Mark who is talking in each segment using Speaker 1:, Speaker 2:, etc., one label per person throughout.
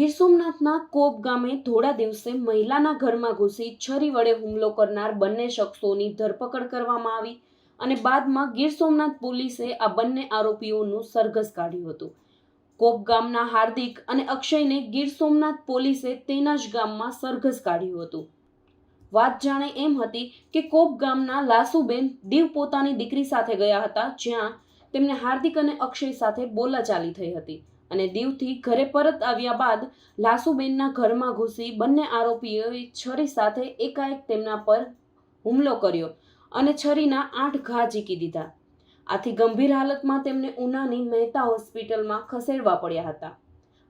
Speaker 1: ગીર સોમનાથના કોપ ગામે થોડા દિવસે મહિલાના ઘરમાં ઘૂસી છરી વડે હુમલો કરનાર બંને શખ્સોની ધરપકડ કરવામાં આવી અને બાદમાં ગીર સોમનાથ પોલીસે આ બંને આરોપીઓનું સરઘસ કાઢ્યું હતું. કોપ ગામના હાર્દિક અને અક્ષયને ગીર સોમનાથ પોલીસે તેના જ ગામમાં સરઘસ કાઢ્યું હતું. વાત જાણે એમ હતી કે કોપ ગામના લાસુબેન દીવ પોતાની દીકરી સાથે ગયા હતા, જ્યાં તેમને હાર્દિક અને અક્ષય સાથે બોલાચાલી થઈ હતી. અને દીવથી ઘરે પરત આવ્યા બાદ લાસુબેનના ઘરમાં ઘૂસી બંને આરોપીઓએ છરી સાથે એકાએક તેમના પર હુમલો કર્યો અને છરીના આઠ ઘા ઝીકી દીધા. આથી ગંભીર હાલતમાં તેમને ઉનાની મહેતા હોસ્પિટલમાં ખસેડવા પડ્યા હતા.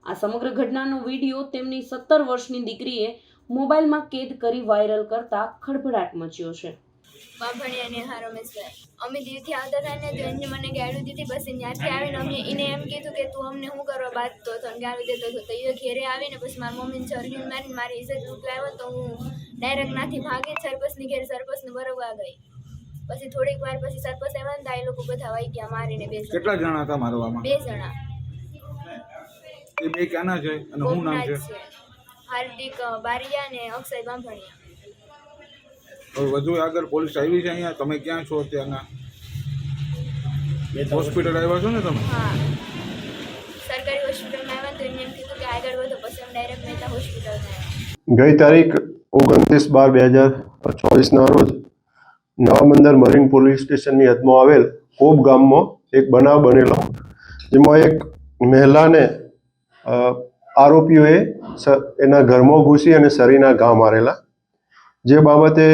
Speaker 1: આ સમગ્ર ઘટનાનો વીડિયો તેમની સત્તર વર્ષની દીકરીએ મોબાઈલમાં કેદ કરી વાયરલ કરતા ખળભળાટ મચ્યો છે.
Speaker 2: બાંભણી અને હા રમેશભાઈ અમે દીવથી આવતા હતા ને તો એને મને ગાળું દીધી પછી ત્યાંથી આવીને એને એમ કીધું કે તું અમને શું કરવા બાદ તો ને ગાળું દેતો હતો. તો એ ઘેરે આવીને પછી મારી મમ્મીને ચરગીને મારીને મારી ઇજ્જત લૂંટાવ્યો તો હું ડાયરેક્ટ નાથી ભાગી સરપંચની ઘેર સરપંચને બરોબર ગઈ. પછી થોડીક વાર પછી સરપંચ આવ્યા ને એ લોકો બધા વાઈ ગયા મારીને બે.
Speaker 3: કેટલા જણા હતા મારવામાં
Speaker 2: બે જણા.
Speaker 3: એ બે ક્યાંના છે અને શું નામ છે.
Speaker 2: હાર્દિક બારિયા અને અક્ષય બાંભણિયા.
Speaker 3: વધુ આગળ પોલીસ આવી છે અહીંયા. તમે ક્યાં છો ત્યાંના હોસ્પિટલ આવ્યા છો ને તમે?
Speaker 2: સરકારી હોસ્પિટલમાં આવ્યા તો એને કીધું કે આગળ વધો પછી ડાયરેક્ટ મહેતા હોસ્પિટલમાં
Speaker 4: ગઈ તારીખ ઓગણત્રીસ બાર બે હજાર ચોવીસના રોજ નવાબંદર મરીન પોલીસ સ્ટેશનની હદમાં આવેલ કોબ ગામમાં એક બનાવ બનેલો. જેમાં એક મહિલાને આરોપીઓએ એના ઘરમાં ઘૂસી અને શરીરના ઘા મારેલા. જે બાબતે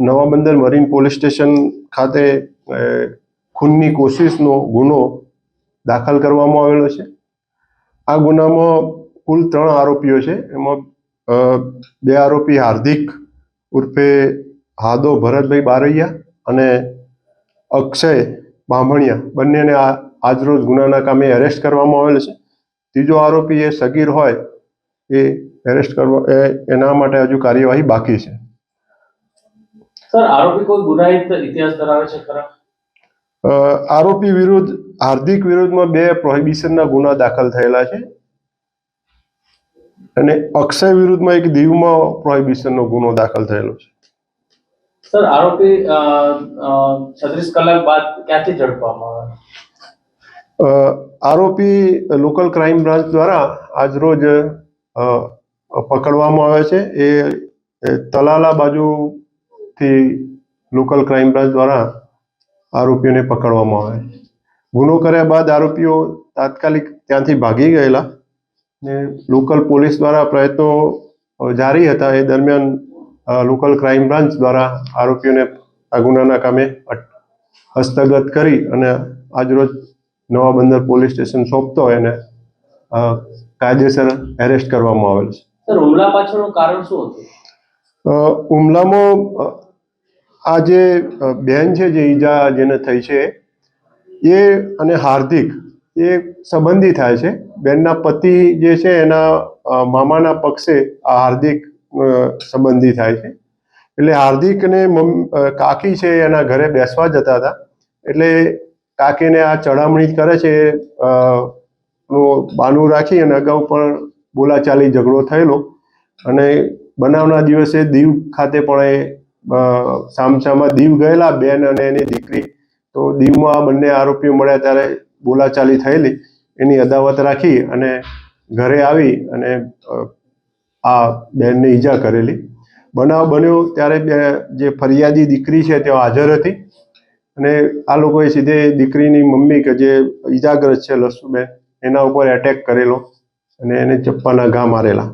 Speaker 4: નવા બંદર મરીન પોલીસ સ્ટેશન ખાતે ખૂનની કોશિશનો ગુનો દાખલ કરવામાં આવેલો છે. આ ગુનામાં કુલ ત્રણ આરોપીઓ છે. એમાં બે આરોપી હાર્દિક ઉર્ફે હાદો ભરતભાઈ બારૈયા અને અક્ષય બામણિયા. બંનેને આજરોજ ગુનાના કામે એરેસ્ટ કરવામાં આવેલ છે. ત્રીજો આરોપી એ સગીર હોય, એ એરેસ્ટ કરવા એના માટે હજુ કાર્યવાહી બાકી છે.
Speaker 5: સર આરોપી કોઈ ગુનાહિત ઇતિહાસ ધરાવે છે ખરા?
Speaker 4: આરોપી વિરુદ્ધ હાર્દિક વિરુદ્ધમાં બે પ્રોહિબિશનના ગુના દાખલ થયેલા છે. અને અક્ષય વિરુદ્ધમાં એક દીવમાં પ્રોહિબિશનનો ગુનો દાખલ થયેલો છે.
Speaker 5: સર આરોપી છત્રીસ કલાક બાદ ક્યાંથી ઝડપવામાં આવે?
Speaker 4: આરોપી લોકલ ક્રાઇમ બ્રાન્ચ દ્વારા આજરોજ રોજ પકડવામાં આવે છે. એ તલાલા તલાલા બાજુથી લોકલ ક્રાઇમ બ્રાન્ચ દ્વારા આરોપીઓને પકડવામાં આવે. ગુનો કર્યા બાદ આરોપીઓ તાત્કાલિક ત્યાંથી ભાગી ગયેલા ને લોકલ પોલીસ દ્વારા પ્રયત્નો જારી હતા. એ દરમિયાન લોકલ ક્રાઇમ બ્રાન્ચ દ્વારા આરોપીઓને આ ગુનાના કામે હસ્તગત કરી અને આજરોજ નવા બંદર પોલીસ સ્ટેશન સોંપતો એને કાયદેસર એરેસ્ટ કરવામાં આવેલ છે.
Speaker 5: હુમલા પાછળનું કારણ શું હતું?
Speaker 4: હુમલામાં આ જે બેન છે જે ઈજા જેને થઈ છે, એ અને હાર્દિક, એ સંબંધી થાય છે. બેનના પતિ જે છે એના મામાના પક્ષે આ હાર્દિક સંબંધી થાય છે. એટલે હાર્દિકને કાકી છે એના ઘરે બેસવા જતા હતા. એટલે કાકીને આ ચડામણી કરે છે નું બાનું રાખી અને અગાઉ પણ બોલાચાલી ઝઘડો થયેલો. અને બનાવના દિવસે દીવ ખાતે પણ એ સામસામા દીવ ગયેલા બેન અને એની દીકરી. તો દીવમાં બંને આરોપીઓ મળ્યા ત્યારે બોલાચાલી થયેલી. એની અદાવત રાખી અને ઘરે આવી અને આ બેનને ઈજા કરેલી. બનાવ બન્યો ત્યારે બે, જે ફરિયાદી દીકરી છે તે હાજર હતી. અને આ લોકોએ સીધે દીકરીની મમ્મી કે જે ઈજાગ્રસ્ત છે લસુબેન એના ઉપર એટેક કરેલો અને એને ચપ્પાના ઘા મારેલા.